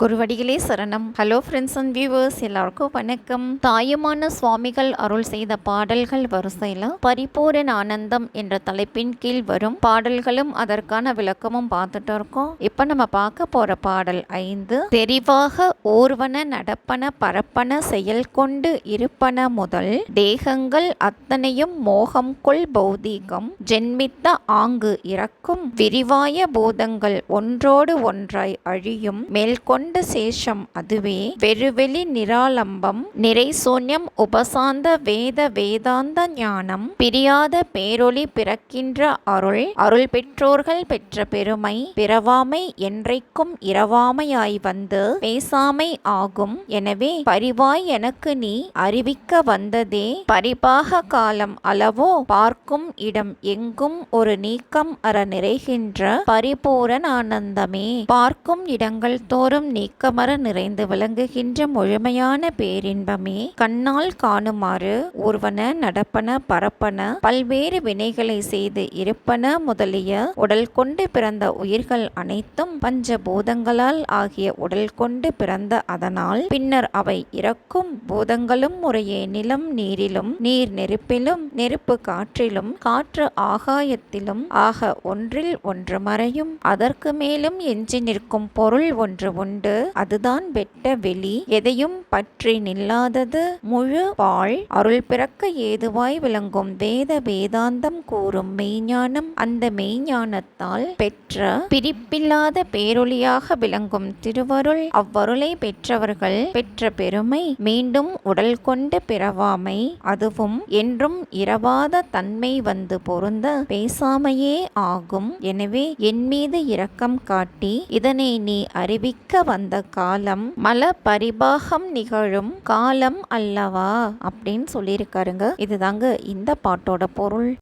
குருவடிகளே சரணம். Hello friends and viewers எல்லாருக்கும் வணக்கம். தாயுமான சுவாமிகள் அருள் செய்த பாடல்கள் வரிசையில் பரிபூரண ஆனந்தம் என்ற தலைப்பின் கீழ் வரும் பாடல்களும் அதற்கான விளக்கமும் பார்த்துட்டு இருக்கோம். இப்போ நம்ம பார்க்க போற பாடல் ஐந்து. தெரிவாக ஊர்வன நடப்பன பரப்பன செயல் கொண்டு இருப்பன முதல். தேகங்கள் அத்தனையும் மோகம் கொள் பௌதீகம். ஜென்மித்த ஆங்கு இறக்கும் விரிவாய பூதங்கள் ஒன்றோடு ஒன்றாய் அழியும். மேல்கொண்ட சேஷம் அதுவே வெறுவெளி நிராலம்பம் நிறை சூன்யம் உபசாந்த வேத வேதாந்த ஞானம் பிரியாத பேரொளி பிறக்கின்ற அருள் அருள் பெற்றோர்கள் பெற்ற பெருமை பிறவாமை என்றைக்கும் இரவாமையாய் வந்து பேசாமை ஆகும். எனவே பரிவாய் எனக்கு நீ அறிவிக்க வந்ததே பரிபாக காலம் அளவோ பார்க்கும் இடம் எங்கும் ஒரு நீக்கம் அற நிறைகின்ற பரிபூரண ஆனந்தமே. பார்க்கும் இடங்கள் தோறும் நீக்கமர நிறைந்து விளங்குகின்ற முழுமையான பேரின்பமே கண்ணால் காணுமாறு ஒருவன நடப்பன பரப்பன பல்வேறு வினைகளை செய்து இருப்பன முதலிய உடல் கொண்டு பிறந்த உயிர்கள் அனைத்தும் பஞ்ச பூதங்களால் ஆகிய உடல் கொண்டு பிறந்த அதனால் பின்னர் அவை இறக்கும் பூதங்களும் முறையே நிலம் நீரிலும் நீர் நெருப்பிலும் நெருப்பு காற்றிலும் காற்று ஆகாயத்திலும் ஆக ஒன்றில் ஒன்று மறையும். அதற்கு மேலும் எஞ்சி நிற்கும் பொருள் ஒன்று உண்டு. அதுதான் வெட்ட வெளி எதையும் பற்றி நில்லாதது முழு வாழ் அருள் பிறக்க ஏதுவாய் விளங்கும் வேத வேதாந்தம் கூறும் மெய்ஞானம். அந்த மெய்ஞானத்தால் பெற்ற பிரிப்பில்லாத பேரொளியாக விளங்கும் திருவருள். அவ்வருளை பெற்றவர்கள் பெற்ற பெருமை மீண்டும் உடல் கொண்டு பிறவாமை. அதுவும் என்றும் இரவாத தன்மை வந்து பொருந்த பேசாமையே ஆகும். எனவே என் மீது இரக்கம் காட்டி இதனை நீ அறிவிக்க வந்த காலம் மல பரிபாகம் நிகழும் காலம் அல்லவா அப்படின்னு சொல்லியிருக்காருங்க. இதுதாங்க இந்த பாட்டோட பொருள்.